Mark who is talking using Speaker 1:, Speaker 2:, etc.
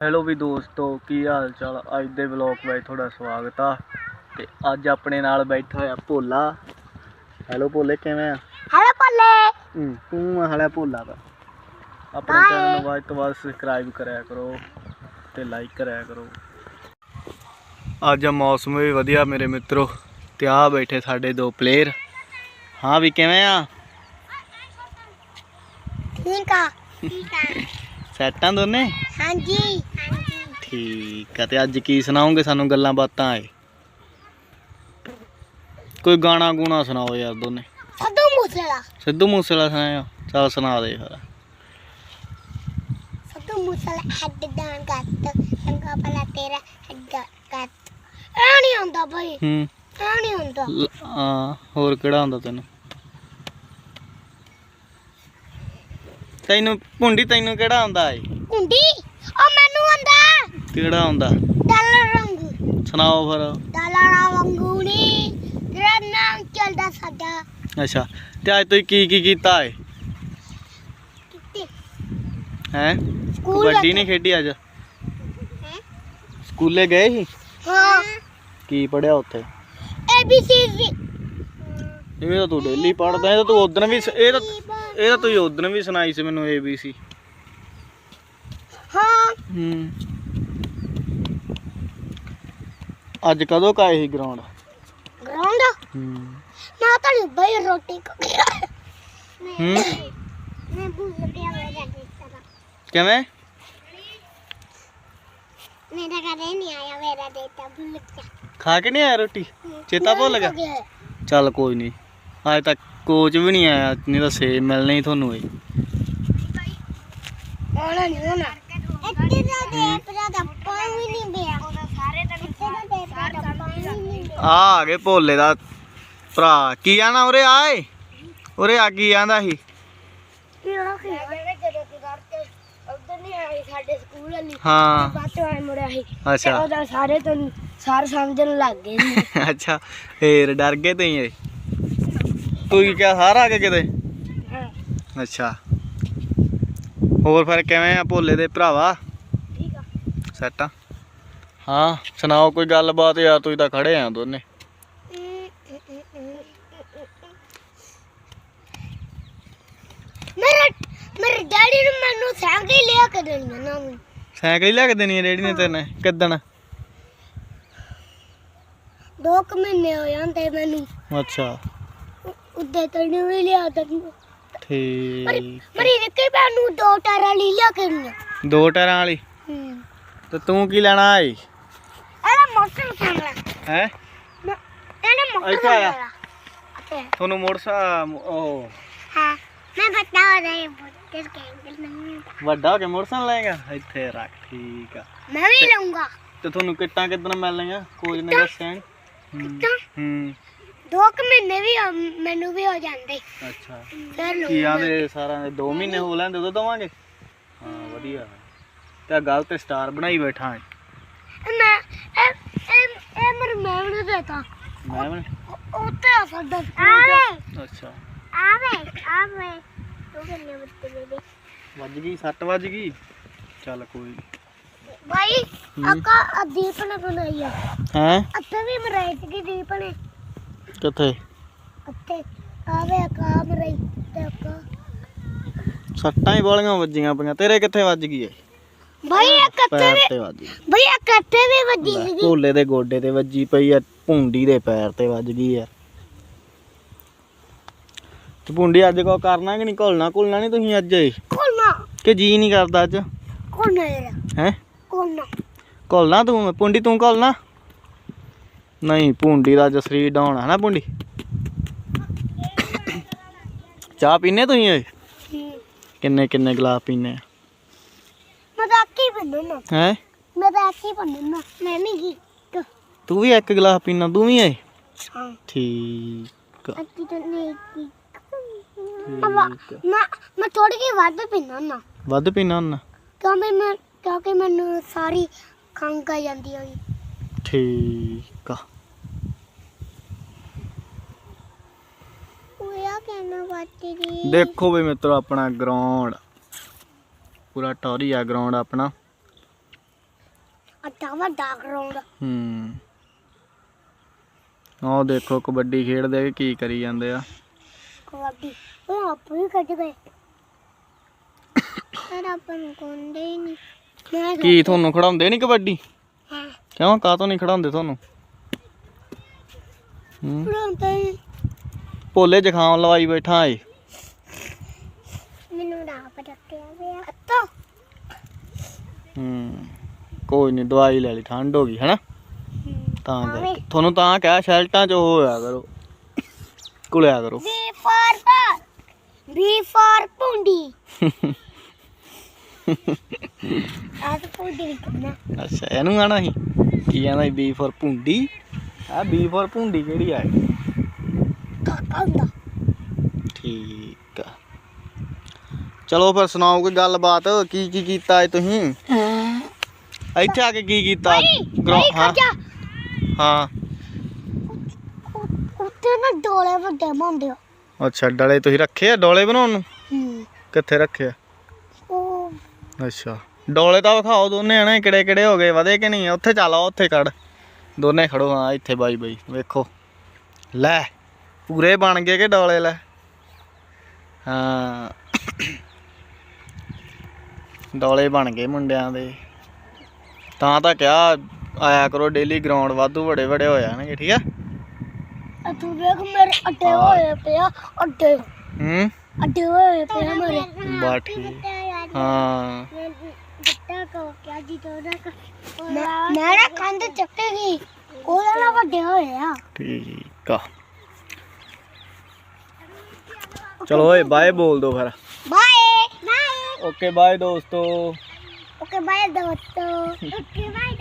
Speaker 1: Hello ਵੀ ਦੋਸਤੋ ਕੀ ਹਾਲ ਚਾਲ ਅੱਜ ਦੇ ਵਲੌਗ ਵਿੱਚ ਤੁਹਾਡਾ ਸਵਾਗਤ ਆ। ਤੇ ਅੱਜ ਆਪਣੇ ਨਾਲ ਬੈਠਾ ਹੋਇਆ ਭੋਲਾ। ਹੈਲੋ ਭੋਲੇ ਕਿਵੇਂ ਆ?
Speaker 2: ਹੈਲੋ ਪੱਲੇ
Speaker 1: ਹੂੰ, ਤੂੰ ਹਲਾ ਭੋਲਾ ਦਾ। ਆਪਣੇ
Speaker 2: Bye.
Speaker 1: ਚੈਨਲ ਨੂੰ ਵੱਧ ਤੋਂ ਵੱਧ ਸਬਸਕ੍ਰਾਈਬ ਕਰਿਆ ਕਰੋ ਤੇ ਲਾਈਕ ਕਰਿਆ ਕਰੋ। ਅੱਜ ਮੌਸਮ ਵੀ ਵਧੀਆ ਮੇਰੇ ਮਿੱਤਰੋ। ਤੇ ਆ ਬੈਠੇ ਸਾਡੇ ਦੋ ਪਲੇਅਰ ਹਾਂ ਵੀ ਕਿਵੇਂ ਆ?
Speaker 2: ਠੀਕ ਆ। ਠੀਕ ਆ।
Speaker 1: ਸੈਟਾਂ ਦੋਨੇ?
Speaker 2: ਹਾਂਜੀ। ਹਾਂਜੀ
Speaker 1: ਠੀਕ ਆ ਤੇ ਅੱਜ ਕੀ ਸੁਣਾਓਗੇ ਸਾਨੂੰ ਗੱਲਾਂ ਬਾਤਾਂ ਆਏ ਕੋਈ ਗਾਣਾ ਗੂਣਾ ਸੁਣਾਓ ਯਾਰ ਦੋਨੇ।
Speaker 2: ਸੱਦੂ ਮੂਸੇਲਾ
Speaker 1: ਸਿੱਧੂ ਮੂਸੇਵਾਲਾ ਸੁਣਾਇਆ ਚੱਲ ਸੁਣਾ ਦੇ ਫਿਰ।
Speaker 2: ਸੱਦੂ ਮੂਸੇਲਾ ਹੱਡ ਦਾਨ ਗੱਤ ਚੰਗਾ ਭਲਾ ਤੇਰਾ ਹੱਡ ਗੱਤ ਇਹ ਨਹੀਂ ਹੁੰਦਾ ਭਾਈ
Speaker 1: ਹੂੰ।
Speaker 2: ਇਹ ਨਹੀਂ ਹੁੰਦਾ
Speaker 1: ਲ- ਹਾਂ ਹੋਰ ਕਿਹੜਾ ਹੁੰਦਾ ਤੈਨੂੰ? ਤੈਨੂੰ ਭੁੰਡੀ ਤੈਨੂੰ ਕਿਹੜਾ ਆਉਂਦਾ ਏ?
Speaker 2: ਕੁੰਡੀ ਉਹ ਮੈਨੂੰ ਆਂਦਾ
Speaker 1: ਕਿਹੜਾ ਆਉਂਦਾ?
Speaker 2: ਡਾਲਰ ਰੰਗ
Speaker 1: ਸੁਣਾਓ ਫਿਰ।
Speaker 2: ਡਾਲਰ ਵਾਂਗੂ ਨੀ। ਤੇਰਾ ਨਾਮ ਚੱਲਦਾ ਸਾਡਾ?
Speaker 1: ਅੱਛਾ ਤੇ ਅੱਜ ਤੁਸੀਂ ਕੀ ਕੀ ਕੀਤਾ ਏ? ਹੈ?
Speaker 2: ਸਕੂਲ
Speaker 1: ਕਬੱਡੀ ਨਹੀਂ ਖੇਡੀ ਅੱਜ? ਸਕੂਲੇ ਗਏ ਸੀ?
Speaker 2: ਹਾਂ।
Speaker 1: ਕੀ ਪੜਿਆ ਉੱਥੇ?
Speaker 2: ਏ ਬੀ ਸੀ ਜੀ
Speaker 1: ਇਹ ਤਾਂ ਤੂੰ ਡੇਲੀ ਪੜਦਾ ਇਹ ਤਾਂ ਤੂੰ ਉਦੋਂ ਵੀ ਸ- ਇਹ ਤਾਂ ਇਹ ਤਾਂ ਤੂੰ ਉਦੋਂ ਵੀ ਸੁਣਾਈ ਸੀ ਮੈਨੂੰ ABC
Speaker 2: ਹਾਂ।
Speaker 1: ਹੂੰ। ਅੱਜ ਕਦੋਂ ਕਾਏ ਸੀ ਗਰਾਊਂਡ
Speaker 2: ਗਰਾਉਂਡ
Speaker 1: ਹੂੰ।
Speaker 2: ਮੈਂ ਤਾਂ ਨਹੀਂ ਭਾਈ ਰੋਟੀ ਖਾਇਆ
Speaker 1: ਹੂੰ।
Speaker 2: ਮੈਂ ਭੁੱਲ ਗਿਆ ਮੇਰਾ ਦੇਤਾ
Speaker 1: ਕਿਵੇਂ?
Speaker 2: ਮੇਰਾ ਘਰੇ ਨਹੀਂ ਆਇਆ ਮੇਰਾ ਦੇਤਾ ਭੁੱਲ ਗਿਆ।
Speaker 1: ਖਾ ਕੇ ਨਹੀਂ ਆਇਆ ਰੋਟੀ? ਚੇਤਾ ਭੁੱਲ ਗਿਆ? ਚੱਲ ਕੋਈ ਨਹੀਂ ਅੱਜ ਤੱਕ ਕੋਚ ਵੀ ਨਹੀਂ ਆਇਆ ਨਹੀਂ ਤਾਂ ਸੇਬ ਮਿਲਣੇ ਹੀ ਤੁਹਾਨੂੰ ਏ
Speaker 2: ਆਣਾ ਨਹੀਂ ਆਣਾ ਇੱਥੇ ਦਾ ਦੇਤਾ ਦਾ ਪਾਣੀ ਨਹੀਂ ਪਿਆ ਸਾਰੇ ਤਾਂ ਇੱਥੇ ਦਾ ਦੇਤਾ ਦਾ ਪਾਣੀ ਨਹੀਂ ਪਿਆ।
Speaker 1: ਆ ਆ ਗਏ ਭੋਲੇ ਦਾ ਭਰਾ। ਕੀ ਆਣਾ ਉਰੇ ਆਏ? ਉਰੇ ਆ ਕੀ ਆਂਦਾ ਸੀ? ਹਾਂ।
Speaker 2: ਬਾਅਦ ਚੋਂ ਆਏ ਮੁੜਿਆ ਸੀ। ਤੇ
Speaker 1: ਅੱਛਾ।
Speaker 2: ਉਹਦਾ ਸਾਰੇ ਤੋਂ ਸਾਰੇ ਸਮਝਣ ਲੱਗ ਗਏ ਸੀ।
Speaker 1: ਅੱਛਾ ਫੇਰ ਡਰ ਗਏ ਤੁਸੀਂ? ਏ ਤੂੰ ਕੀ ਕਿਹਾ ਸਾਰਾ ਆ ਕੇ ਕਿਤੇ? ਅੱਛਾ। ਹੋਰ ਫਿਰ ਕਿਵੇਂ ਆ ਭੋਲੇ ਦੇ ਭਰਾਵਾ?
Speaker 2: ਠੀਕ ਆ।
Speaker 1: ਸੈਟ ਆ? ਹਾਂ ਸੁਣਾਓ ਕੋਈ ਗੱਲਬਾਤ ਯਾਰ ਤੁਸੀਂ ਤਾਂ ਖੜੇ ਆ ਦੋਨੇ?
Speaker 2: ਮੇਰਾ ਮੇਰੇ ਡੈਡੀ ਨੇ ਮੈਨੂੰ ਸਾਈਕਲ ਲਿਆ ਕੇ ਦੇਣੀ ਨਾ
Speaker 1: ਸਾਈਕਲ ਹੀ ਲੈ ਕੇ ਦੇਣੀ ਹੈ ਰੇੜੀ ਨੇ ਤੈਨੇ? ਕਿੱਦਣ?
Speaker 2: ਦੋ ਕੁ ਮਹੀਨੇ ਹੋ ਜਾਂਦੇ ਮੈਨੂੰ।
Speaker 1: ਅੱਛਾ।
Speaker 2: ਉੱਦੇ ਤੈਨੂੰ ਵੀ ਲਿਆ ਤੈਨੂੰ
Speaker 1: ਠੀਕ।
Speaker 2: ਮਰੀ ਨਿੱਕੇ ਭੈਣ ਨੂੰ ਦੋ ਟਾਇਰ ਵਾਲੀ ਲਿਆ ਕੇ
Speaker 1: ਦੋ ਟਾਇਰਾਂ ਵਾਲੀ?
Speaker 2: ਹੂੰ।
Speaker 1: ਤੇ ਤੂੰ ਕੀ ਲੈਣਾ ਏ
Speaker 2: ਇਹਦਾ ਮੋਟਰ ਸਾਈਕਲ
Speaker 1: ਹੈ?
Speaker 2: ਇਹਨੇ ਮੋਟਰ
Speaker 1: ਆਇਆ। ਤੁਹਾਨੂੰ ਮੋਟਰਸਾਈਕਲ ਉਹ।
Speaker 2: ਹਾਂ ਮੈਂ ਬਤਾ ਰਹੀ ਮੋਟਰ ਸਾਈਕਲ ਨਹੀਂ
Speaker 1: ਵੱਡਾ ਹੋ ਕੇ ਮੋਟਰਸਾਈਕਲ ਲਏਗਾ? ਇੱਥੇ ਰੱਖ ਠੀਕ ਆ।
Speaker 2: ਮੈਂ ਵੀ ਲਊਂਗਾ।
Speaker 1: ਤੇ ਤੁਹਾਨੂੰ ਕਿੱਟਾਂ ਕਿੱਦਣ ਮਿਲਣੀਆਂ? ਕੋਚ ਨੇ ਦੱਸਿਆ? ਹੂੰ। ਹੂੰ।
Speaker 2: ਦੋ ਕੁ ਮਹੀਨੇ ਵੀ ਹੋ- ਮੈਨੂੰ ਵੀ ਹੋ ਜਾਂਦੇ।
Speaker 1: ਅੱਛਾ।
Speaker 2: ਫਿਰ
Speaker 1: ਕੀ
Speaker 2: ਲਊਂਗਾ
Speaker 1: ਆਂਦੇ ਸਾਰਿਆਂ ਦੇ 2 ਮਹੀਨੇ ਹੋ ਲੈਂਦੇ ਉਦੋਂ ਦਵਾਂਗੇ? ਹਾਂ ਵਧੀਆ। ਤੇ ਆਹ ਗੱਲ ਤੇ ਸਟਾਰ ਬਣਾਈ ਬੈਠਾ ਏ।
Speaker 2: ਮੈਂ ਇਹ ਇਹ ਇਹ ਮੇਰੇ ਨੇ ਦਿੱਤਾ।
Speaker 1: ਮੈਂ ਵੀ
Speaker 2: ਉੱਤੇ ਆ ਸਾਡਾ ਆਵੇ।
Speaker 1: ਅੱਛਾ।
Speaker 2: ਆਵੇ ਆਵੇ। ਤੂੰ ਕਿੰਨੇ ਬੱਤੇ ਬੇਬੇ
Speaker 1: ਵੱਜ ਗਈ 7 ਵੱਜ ਗਈ? ਚੱਲ ਕੋਈ।
Speaker 2: ਭਾਈ ਅਕਾ ਆ ਦੀਪ ਨੇ ਬਣਾਈ ਆ।
Speaker 1: ਹੈਂ?
Speaker 2: ਅੱਤੇ ਵੀ ਮਰਾਈ ਸੀ ਦੀਪ ਨੇ।
Speaker 1: ਕਿੱਥੇ?
Speaker 2: ਅੱਤੇ ਆਵੇ ਅਕਾ ਮਰਾਈ ਤੇ
Speaker 1: ਸੱਟਾਂ ਹੀ ਬਾਲੀਆਂ ਵੱਜੀਆਂ ਪਈਆਂ। ਤੇਰੇ ਕਿੱਥੇ ਵੱਜ ਗਈ ਏ?
Speaker 2: ਭਾਈ ਇੱਕ ਅੱਤੇ
Speaker 1: ਪੈਰ
Speaker 2: ਵੀ
Speaker 1: ਤੇ ਵੱਜ ਗਈ।
Speaker 2: ਭਾਈ ਇੱਕ ਅੱਤੇ ਵੀ ਵੱਜੀ
Speaker 1: ਲੈ,
Speaker 2: ਸੀਗੀ।
Speaker 1: ਭੋਲੇ ਦੇ ਗੋਡੇ ਤੇ ਵੱਜੀ ਪਈ ਆ ਭੁੰਡੀ ਦੇ ਪੈਰ ਤੇ ਵੱਜ ਗਈ ਯਾਰ ਤੇ ਭੁੰਡੀ ਅੱਜ ਕੋ ਕਰਨਾ ਕਿ ਨਹੀਂ? ਘੁਲਣਾ ਘੁਲਣਾ ਨਹੀਂ ਤੁਸੀਂ ਅੱਜ?
Speaker 2: ਕੋਨਾ
Speaker 1: ਕਿ ਜੀ ਨਹੀਂ ਕਰਦਾ ਅੱਜ?
Speaker 2: ਕੋਨਾ ਯਾਰ।
Speaker 1: ਹੈ?
Speaker 2: ਕੋਨਾ
Speaker 1: ਘੁਲਣਾ ਤੂੰ? ਭੁੰਡੀ ਤੂੰ ਘੁਲਣਾ? ਨਹੀਂ ਭੁੰਡੀ ਦਾ ਅੱਜ ਸਰੀਰ ਡਾਉਣ ਹੈ ਨਾ ਭੁੰਡੀ। ਚਾਹ ਪੀਨੇ ਤੁਸੀਂ ਓਏ ਕਿੰਨੇ ਕਿੰਨੇ ਗਲਾਸ ਪੀਨੇ
Speaker 2: ਮੈਂ ਤਾਂ ਅੱਕੀ ਬੰਨਣਾ
Speaker 1: ਹੈ।
Speaker 2: ਮੈਂ ਤਾਂ ਅੱਕੀ ਬੰਨਣਾ ਮੈਂ ਨਹੀਂ ਕੀ
Speaker 1: ਤੂੰ ਵੀ ਇੱਕ ਗਲਾਸ ਪੀਣਾ ਤੂੰ ਵੀ ਓਏ
Speaker 2: ਹਾਂ।
Speaker 1: ਠੀਕ
Speaker 2: ਅੱਕੀ ਤਾਂ ਨਹੀਂ। ਮੈਂ ਮੈਂ ਥੋੜੀ ਜਿਹੀ ਵੱਧ ਪੀਣਾ ਨਾ
Speaker 1: ਵੱਧ ਪੀਣਾ ਹੁੰਦਾ?
Speaker 2: ਕਿਉਂਕਿ ਮੈਂ ਕਿਉਂਕਿ ਮੈਨੂੰ ਸਾਰੀ ਖੰਗ ਆ ਜਾਂਦੀ ਹੋਈ।
Speaker 1: ਠੀਕ ਆ।
Speaker 2: ਹੋਇਆ ਕਹਿਣਾ ਵਾਟੀ ਦੀ?
Speaker 1: ਦੇਖੋ ਵੀ ਮਿੱਤਰੋ ਆਪਣਾ ਗਰਾਊਂਡ ਪੂਰਾ ਟੌਰੀ ਆ ਗਰਾਊਂਡ ਆਪਣਾ।
Speaker 2: ਏਡਾ ਵੱਡਾ ਗਰਾਊਂਡ
Speaker 1: ਹੂੰ। ਆਹ ਦੇਖੋ ਕਬੱਡੀ ਖੇਡਦੇ ਆ, ਕੀ ਕਰੀ ਜਾਂਦੇ ਆ।
Speaker 2: ਕਬੱਡੀ। ਉਹ ਆਪ ਹੀ ਕੱਢ ਗਏ। ਪਰ ਆਪਾਂ ਨੂੰ ਕੋਂਦੇ ਹੀ ਨਹੀਂ। ਮੈਂ
Speaker 1: ਕੀ ਤੁਹਾਨੂੰ ਖੜਾਉਂਦੇ ਨਹੀਂ ਕਬੱਡੀ?
Speaker 2: ਹਾਂ।
Speaker 1: ਕਿਉਂ? ਕਾਹਤੋਂ ਨਹੀਂ ਖੜਾਉਂਦੇ ਤੁਹਾਨੂੰ? ਹੂੰ।
Speaker 2: ਪੜਾਉਂਦਾ ਹੀ
Speaker 1: ਭੋਲੇ ਜ਼ੁਕਾਮ ਲਵਾਈ ਬੈਠਾ ਏ।
Speaker 2: ਮੈਨੂੰ ਨਾ ਪਟਕਿਆ ਪਿਆ। ਅੱਤੋ।
Speaker 1: ਹੂੰ ਕੋਈ ਨਹੀਂ ਦਵਾਈ ਲੈ ਲਈ ਠੰਡ ਹੋ ਗਈ ਹੈਨਾ? ਤਾਂ ਕਰਕੇ। ਤੁਹਾਨੂੰ ਤਾਂ ਕਿਹਾ ਸ਼ੈਲਟਾਂ ਚ ਹੋਇਆ ਕਰੋ। ਕੁਲਿਆ ਕਰੋ।
Speaker 2: ਬੀ ਫਾਰ ਪਰ ਬੀ ਫਾਰ ਪੁੰਡੀ ਆਹ ਪੁੰਡੀ ਕਰਨਾ
Speaker 1: ਅੱਛਾ ਇਹਨੂੰ ਆਣਾ ਸੀ। ਕੀ ਕਹਿੰਦਾ ਬੀ ਫॉर ਭੁੰਡੀ? ਆ ਬੀ ਫॉर ਭੁੰਡੀ ਕਿਹੜੀ ਆ
Speaker 2: ਹੁੰਦਾ
Speaker 1: ਠੀਕ ਆ। ਚਲੋ ਫਿਰ ਸੁਣਾਓ ਕੋਈ ਗੱਲਬਾਤ ਕੀ ਕੀ ਕੀਤਾ ਏ ਤੁਸੀਂ? ਇੱਥੇ ਆ ਕੇ ਕੀ ਕੀਤਾ? ਗਰੋ- ਹਾਂ। ਹਾਂ।
Speaker 2: ਉੱਤੇ ਨਾ ਡੋਲੇ ਵੱਡੇ ਬਣਦੇ ਆ।
Speaker 1: ਅੱਛਾ ਡਲੇ ਤੁਸੀਂ ਰੱਖੇ ਆ ਡੋਲੇ ਬਣਾਉਣ ਨੂੰ?
Speaker 2: ਹੂੰ।
Speaker 1: ਕਿੱਥੇ ਰੱਖੇ ਆ?
Speaker 2: ਉਹ
Speaker 1: ਅੱਛਾ। ਡੋਲੇ ਤਾਂ ਵਿਖਾਓ ਦੋਨੇ ਹਣੇ ਕਿਹੜੇ ਕਿਹੜੇ ਹੋ ਗਏ ਵਧੇ ਕਿ ਨਹੀਂ ਉੱਥੇ ਚੱਲ ਆ ਉੱਥੇ ਖੜ। ਦੋਨੇ ਖੜੋ ਹਾਂ ਇੱਥੇ ਬਾਈ ਬਾਈ ਵੇਖੋ। ਲੈ। ਪੂਰੇ ਬਣ ਗਏ ਕਿ ਡੋਲੇ ਲੈ? ਹਾਂ। ਡੋਲੇ ਬਣ ਗਏ ਮੁੰਡਿਆਂ ਦੇ। ਤਾਂ ਤਾਂ ਕਿਹਾ ਆਇਆ ਕਰੋ ਡੇਲੀ ਗਰਾਊਂਡ ਵਾਧੂ ਬੜੇ ਬੜੇ ਹੋ ਜਾਣਗੇ ਠੀਕ
Speaker 2: ਆ? ਤੂੰ ਵੇਖ ਮੇਰੇ ਅੱਡੇ ਹੋਏ ਪਿਆ ਅੱਡੇ।
Speaker 1: ਹੂੰ?
Speaker 2: ਅੱਡੇ ਹੋਏ ਪਿਆ ਮੇਰੇ।
Speaker 1: ਬਾ ਠੀਕ। ਹਾਂ।
Speaker 2: ਗਿੱਟਾ ਕੋ ਕਿਆ ਜੀ ਤੋੜਾ ਮੈਂ ਨਾ ਕੰਧ ਚੱਕੇਗੀ ਉਹਦੇ ਨਾਲ ਵੱਡੇ ਹੋਏ ਆ।
Speaker 1: ਠੀਕ ਆ। ਚਲੋ ਓਏ ਬਾਏ ਬੋਲ ਦੋ ਫਿਰ।
Speaker 2: ਬਾਏ ਬਾਏ
Speaker 1: ਓਕੇ ਬਾਏ ਦੋਸਤੋ।
Speaker 2: ਓਕੇ ਬਾਏ ਦੋਸਤੋ। Okay bye